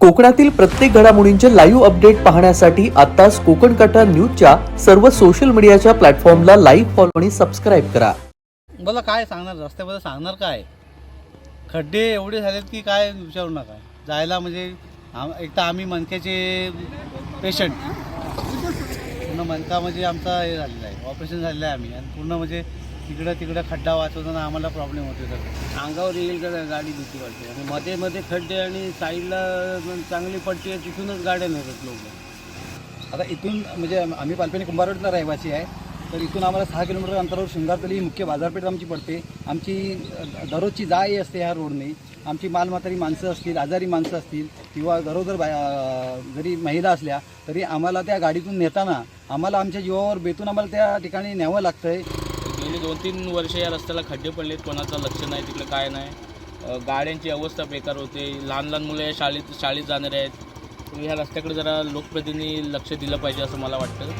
कोकणातील प्रत्येक घडामोडींचे लाईव्ह अपडेट पाहण्यासाठी आताच कोकण कटा न्यूजच्या सर्व सोशल मीडियाच्या प्लॅटफॉर्मला लाईव्ह फॉलो आणि सबस्क्राईब करा. मला काय सांगणार? रस्त्याबद्दल सांगणार काय? खड्डे एवढे झालेत की काय विचारू नका. जायला म्हणजे एक तर आम्ही मनक्याचे पेशंट पूर्ण मनका म्हणजे आमचा हे झालेला आहे. ऑपरेशन झालेलं आहे आम्ही. आणि पूर्ण म्हणजे तिकडं तिकडं खड्डा वाचवताना आम्हाला प्रॉब्लेम होते सर अंगावर येईल का गाडी भीती वाटते. आणि मध्ये मध्ये खड्डे आणि साईडला चांगली पट्टी आहे तिथूनच गाड्या नेतात लोक. आता इथून म्हणजे आम्ही पालपेणी कुंभारवाडीतला रहिवासी आहे. तर इथून आम्हाला सहा किलोमीटर अंतरावर शृंगारतली ही मुख्य बाजारपेठ आमची पडते. आमची दररोजची जाई असते ह्या रोडने. आमची मालमातारी माणसं असतील आजारी माणसं असतील किंवा गरोदर बा जरी महिला असल्या तरी आम्हाला त्या गाडीतून नेताना आम्हाला आमच्या जीवावर बेतून आम्हाला त्या ठिकाणी न्यावं लागतं आहे गेली दोन तीन वर्ष या रस्त्याला खड्डे पडलेत कोणाचं लक्ष नाही तिकडे काय नाही. गाड्यांची अवस्था बेकार होते लहान लहान मुलं या शाळेत शाळेत जाणारे आहेत. ह्या रस्त्याकडे जरा लोकप्रतिनिधी लक्ष दिलं पाहिजे असं मला वाटतं.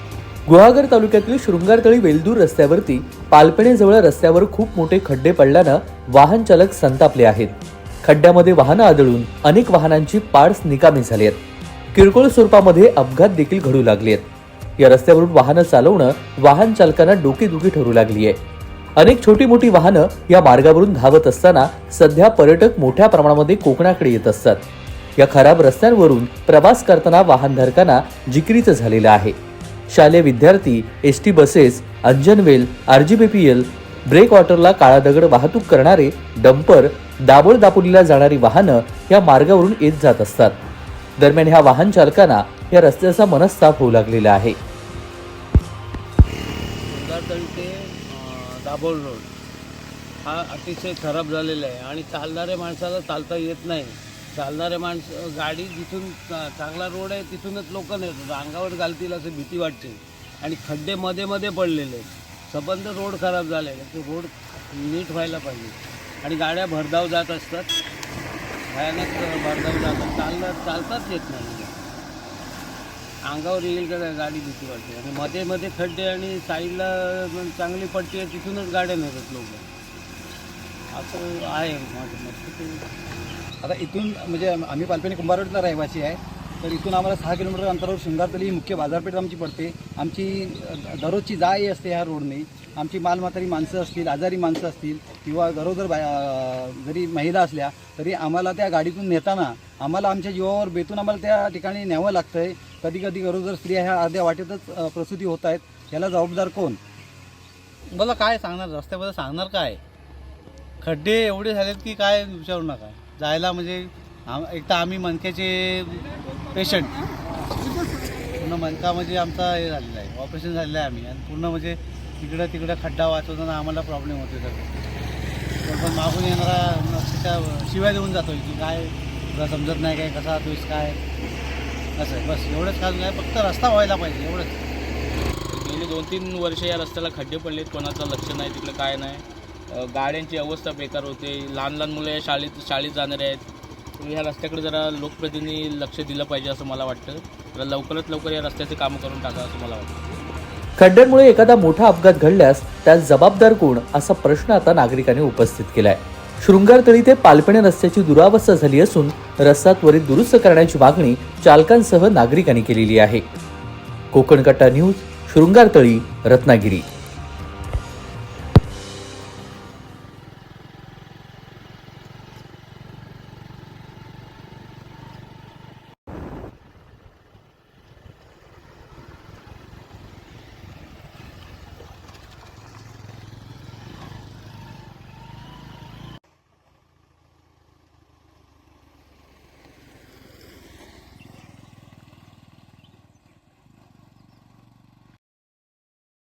गुहागर तालुक्यातील शृंगारतळी वेलदूर रस्त्यावरती पालपणेजवळ रस्त्यावर खूप मोठे खड्डे पडल्यानं वाहन चालक संतापले आहेत. खड्ड्यामध्ये वाहनं आदळून अनेक वाहनांची पार्ट्स निकामी झाली आहेत. किरकोळ स्वरूपामध्ये अपघात देखील घडू लागले आहेत. या रस्त्यावरून वाहनं चालवणं वाहन चालकांना डोकेदुखी ठरू लागली आहे अनेक छोटी मोठी वाहनं या मार्गावरून धावत असताना सध्या पर्यटक मोठ्या प्रमाणामध्ये कोकणाकडे येत असतात. या खराब रस्त्यांवरून प्रवास करताना वाहनधारकांना जिकिरीचं झालेलं आहे. शालेय विद्यार्थी S T buses Anjanwel RGBPL break वॉटरला काळा दगड वाहतूक करणारे डंपर दाबोळ दापोलीला जाणारी वाहनं या मार्गावरून येत जात असतात. दरम्यान ह्या वाहन चालकांना या रस्त्याचा मनस्ताप होऊ लागलेला आहे. सुंदरतळी ते दाभोळ रोड. हा अतिशय खराब झालेला आहे आणि चालणाऱ्या माणसाला चालता येत नाही. चालणाऱ्या माणसं गाडी जिथून चांगला रोड आहे तिथूनच लोक नेतात अंगावर घालतील असं भीती वाटते. आणि खड्डे मध्ये मध्ये पडलेले आहेत. सबंध रोड खराब झालेला आहे रोड नीट व्हायला पाहिजे. आणि गाड्या भरधाव जात असतात. भयानक भरधाव जातात. चालणार चालताच येत नाही. अंगावर येईल का गाडी भीती वाटते. आणि मध्ये मध्ये खड्डे आणि साईडला चांगली पट्टी आहे तिथूनच गाड्या नेतात लोक. असं आहे माझं मत. आता इथून म्हणजे आम्ही पालपेणी कुंभारवाडीतला रहिवासी आहे. तर इथून आम्हाला सहा किलोमीटर अंतरावर शृंगारतली ही मुख्य बाजारपेठ आमची पडते. आमची दररोजची जाई असते ह्या रोडने. आमची मालमातारी माणसं असतील आजारी माणसं असतील किंवा गरोदर बा जरी महिला असल्या तरी आम्हाला त्या गाडीतून नेताना आम्हाला आमच्या जीवावर बेतून आम्हाला त्या ठिकाणी न्यावं लागतं आहे कधी कधी गरोदर स्त्रिया ह्या अर्ध्या वाटेतच प्रसूती होत आहेत. याला जबाबदार कोण? मला काय सांगणार? रस्त्याबद्दल सांगणार काय? खड्डे एवढे झालेत की काय विचारू नका. जायला म्हणजे आम एक तर आम्ही मनक्याचे पेशंट. पूर्ण मनका म्हणजे आमचा हे झालेला आहे. ऑपरेशन झालेलं आहे आम्ही. आणि पूर्ण म्हणजे तिकडं तिकडं खड्डा वाचवताना आम्हाला प्रॉब्लेम होतो सगळं. पण मागून येणारा अक्षरशः शिवाय देऊन जातो की काय तुला समजत नाही काय कसा तोस काय? असं आहे? बस एवढंच कारण आहे फक्त रस्ता व्हायला पाहिजे एवढंच. गेली दोन तीन वर्ष या रस्त्याला खड्डे पडलेत कोणाचं लक्ष नाही तिकडे काय नाही. गाड्यांची अवस्था बेकार होते लहान लहान मुलं या शाळेत शाळेत जाणारे आहेत. तर ह्या रस्त्याकडे जरा लोकप्रतिनिधी लक्ष दिलं पाहिजे असं मला वाटतं. जरा लवकरात लवकर या रस्त्याचे कामं करून टाका असं मला वाटतं. खड्ड्यांमुळे एखादा मोठा अपघात घडल्यास त्यास जबाबदार कोण? असा प्रश्न आता नागरिकांनी उपस्थित केलाय. शृंगारतळी ते पालपणे रस्त्याची दुरावस्था झाली असून रस्ता त्वरित दुरुस्त करण्याची मागणी चालकांसह नागरिकांनी केलेली आहे. कोकण कट्टा न्यूज शृंगारतळी रत्नागिरी.